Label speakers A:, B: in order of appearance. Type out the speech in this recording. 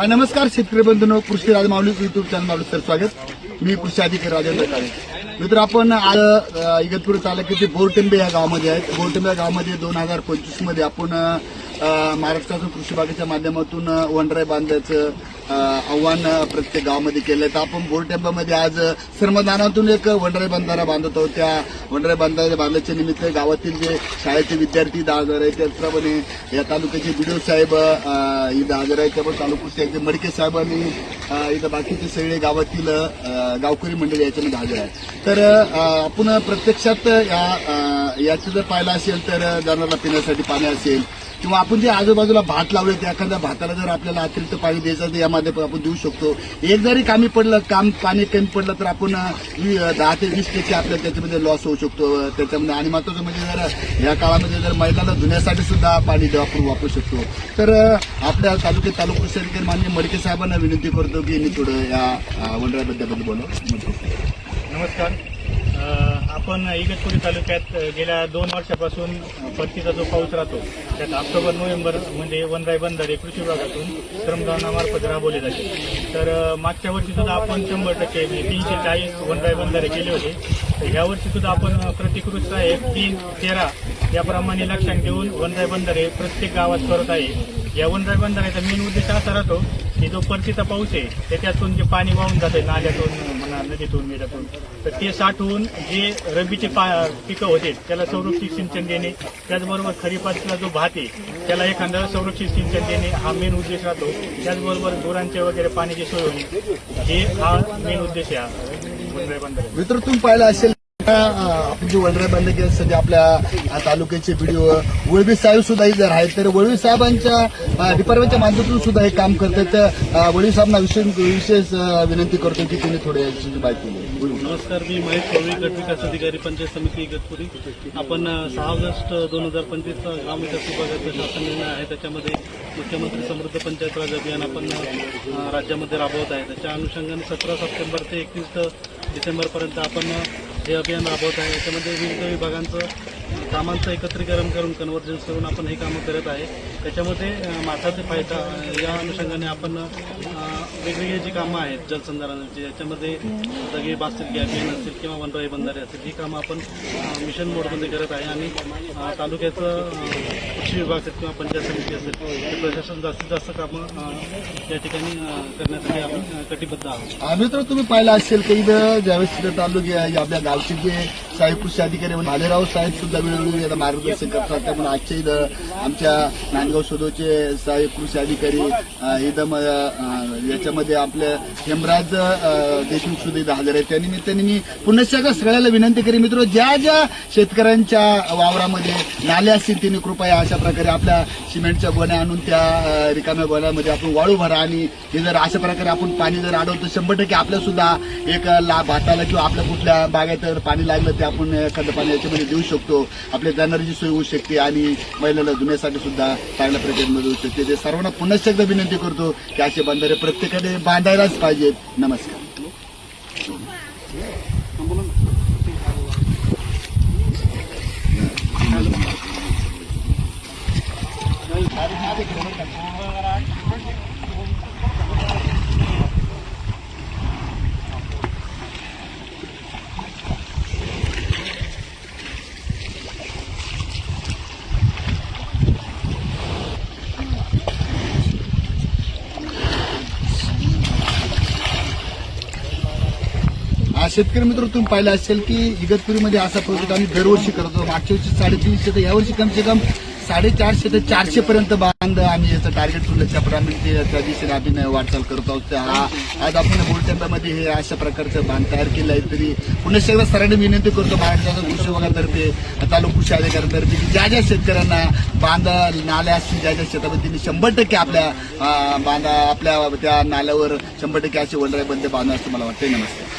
A: हा, नमस्कार शेतकरी बंधूंनो कृषी राजमावली युट्यूब चॅनल मावली सर स्वागत. मी कृषी अधिकारी राजेंद्र काळे. मित्र आपण आज इगतपूर इगतपुरी तालुक्यातील बोरटेंबे या गावामध्ये आहेत. बोरटेंबे या गावामध्ये दोन हजार पंचवीसमध्ये आपण महाराष्ट्रातून कृषी बागेच्या माध्यमातून वनराय बांधायचं आव्हान प्रत्येक गावामध्ये केलं तर आपण बोरटेंब्यामध्ये आज श्रमदानातून एक वनराई बांधारा बांधत आहोत. त्या वनराई बंधारा बांधल्याच्या निमित्त गावातील जे शाळेचे विद्यार्थी दहा हजार आहेत त्याचप्रमाणे या तालुक्याचे बीडीओ साहेब इथं हजर आहेत त्यामुळे तालुक्याचे मडके साहेब आणि इथं बाकीचे सगळे गावातील गावकरी मंडळी याच्यामध्ये हजर आहेत. तर आपण प्रत्यक्षात या याचं जर पाहिलं असेल तर जनावरांना पिण्यासाठी पाणी असेल किंवा आपण जे आजूबाजूला भात लावले त्या एखाद्या भाताला जर आपल्याला अतिरिक्त पाणी द्यायचं तर यामध्ये पण आपण देऊ शकतो. एक जरी कामी पडलं काम पाणी कमी पडलं तर आपण वी- दहा ते वीस टक्के आपल्याला त्याच्यामध्ये लॉस होऊ शकतो त्याच्यामध्ये. आणि महत्वाचं म्हणजे जर या काळामध्ये जर महिलांना धुण्यासाठी सुद्धा पाणी वापरू वापरू शकतो. तर आपल्या तालुक्यात तालुका अधिकारी माननीय मडके साहेबांना विनंती करतो की यांनी थोडं या वनराबद्दल बोला
B: नमस्कार. आपण इगतपुरी तालुक्यात गेल्या दोन वर्षापासून परतीचा जो पाऊस राहतो त्यात ऑक्टोबर नोव्हेंबर म्हणजे मध्ये वनराई बंधारे कृषी विभागातून श्रमदानामार्फत राबवले जाते. तर मागच्या वर्षी सुद्धा आपण शंभर टक्के म्हणजे तीनशे चाळीस वनराई बंधारे केले होते. तर ह्या वर्षी सुद्धा आपण प्रतिकृत एक तीन तेरा याप्रमाणे लक्षात घेऊन वनराई बंधारे प्रत्येक गावात करत आहे. या वनराई बंधाऱ्याचा मेन उद्देश असा राहतो की जो परतीचा पाऊस आहे त्याच्यातून जे पाणी वाहून जाते नाल्यातून म्हणा तिथून याच्यातून तर ते साठवून जे रब्बीचे पा पिकं होते त्याला संरक्षित सिंचन देणे त्याचबरोबर खरीपातला जो भात आहे त्याला एखादा संरक्षित सिंचन देणे हा मेन उद्देश राहतो. त्याचबरोबर गुरांचे वगैरे पाण्याची सोय होणे हे हा मेन उद्देश आहे
A: मित्र तुम्ही पाहिलं असेल आपण जे वनराई बांधले की सध्या आपल्या तालुक्याचे व्हिडिओ वळवी साहेब सुद्धा जर आहेत. तर वळवी साहेबांच्या डिपार्टमेंटच्या माध्यमातून सुद्धा हे काम करतात. तर वळवी साहेबांना विशेष विशेष विनंती करतो की त्यांनी थोडे याची माहिती दिली
C: नमस्कार मी महेश चौधरी गट विकास अधिकारी पंचायत समिती इगतपुरी आपण सहा ऑगस्ट दोन हजार पंचवीसचा ग्रामविकास विभागाचा शासन निर्णय आहे. त्याच्यामध्ये मुख्यमंत्री समृद्ध पंचायत राज अभियान आपण राज्यामध्ये राबवत आहे. त्याच्या अनुषंगाने सतरा सप्टेंबर ते एकवीस डिसेंबरपर्यंत आपण हे अभियान राबवत आहे. याच्यामध्ये विविध विभागांचं कामांचं एकत्रीकरण करून कन्व्हर्जन्स करून आपण हे कामं करत आहे. त्याच्यामध्ये अ, ते फायदा या अनुषंगाने आपण वेगवेगळी जी कामं आहेत जलसंधारणाची याच्यामध्ये दगे असतील गॅबियन असेल किंवा वनराई बंधारे असतील ही कामं आपण मिशन मोडमध्ये करत आहे. आणि तालुक्याचं कृषी विभाग असेल किंवा पंचायत समिती असेल हे प्रशासन जास्तीत जास्त कामं या ठिकाणी करण्यासाठी आपण कटिबद्ध आहोत.
A: आम्ही तर तुम्ही पाहिलं असेल की इथं ज्यावेळेस तिथं तालुके आपल्या गावचे जे साहेब कृषी अधिकारी आलेराव साहेब सुद्धा म्हणून याला मार्गदर्शन करतात त्यामुळे आजच्या इथं आमच्या नांदगाव सदोचे साहेब कृषी अधिकारी इथं याच्यामध्ये आपल्या हेमराज देशमुख सुद्धा इथं हजर आहेत. त्या निमित्ताने मी पुन्हा सगळ्याला विनंती करेन मित्र ज्या ज्या शेतकऱ्यांच्या वावरामध्ये नाले असतील त्यांनी कृपया अशा प्रकारे आपल्या सिमेंटच्या गोण्या आणून त्या रिकाम्या गोण्यामध्ये आपण वाळू भरा आणि हे जर अशा प्रकारे आपण पाणी जर अडवतो शंभर टक्के आपल्या सुद्धा एक लाभ भाताला किंवा आपल्या कुठल्या बागेत जर पाणी लागलं ते आपण एखादं पाणी याच्यामध्ये देऊ शकतो. आपल्या बॅनरची सोय होऊ शकते आणि महिलांना धुण्यासाठी सुद्धा चांगल्या प्रकारे मदत होऊ शकते. ते सर्वांना पुन्हा एकदा विनंती करतो की असे बंधारे प्रत्येकाने बांधायलाच पाहिजेत. नमस्कार. शेतकरी मित्र तुम्ही पाहिलं असेल की इगतपुरीमध्ये असा प्रोजेक्ट आम्ही दरवर्षी करतो मागच्या वर्षी साडेतीनशे तर यावर्षी कमसे कम साडेचारशे ते चारशे पर्यंत बांध आम्ही याचं टार्गेट ठेवलं त्याप्रमाणे ते त्या दिशेने आम्ही वाटचाल करत आहोत. हा आज आपण बोलटंब्यामध्ये हे अशा प्रकारचं बांध तयार केलं आहे तरी पुन्हा एकदा सरांनी विनंती करतो. महाराष्ट्राच्या कृषी विभागातर्फे तालुका कृषी अधिकाऱ्यांतर्फे की ज्या ज्या शेतकऱ्यांना बांध नाल्या असतील ज्या ज्या शेतामध्ये त्यांनी शंभर टक्के आपल्या बांधा आपल्या त्या नाल्यावर शंभर टक्के असे वलराय बंद बांधा असं मला वाटतं नमस्कार.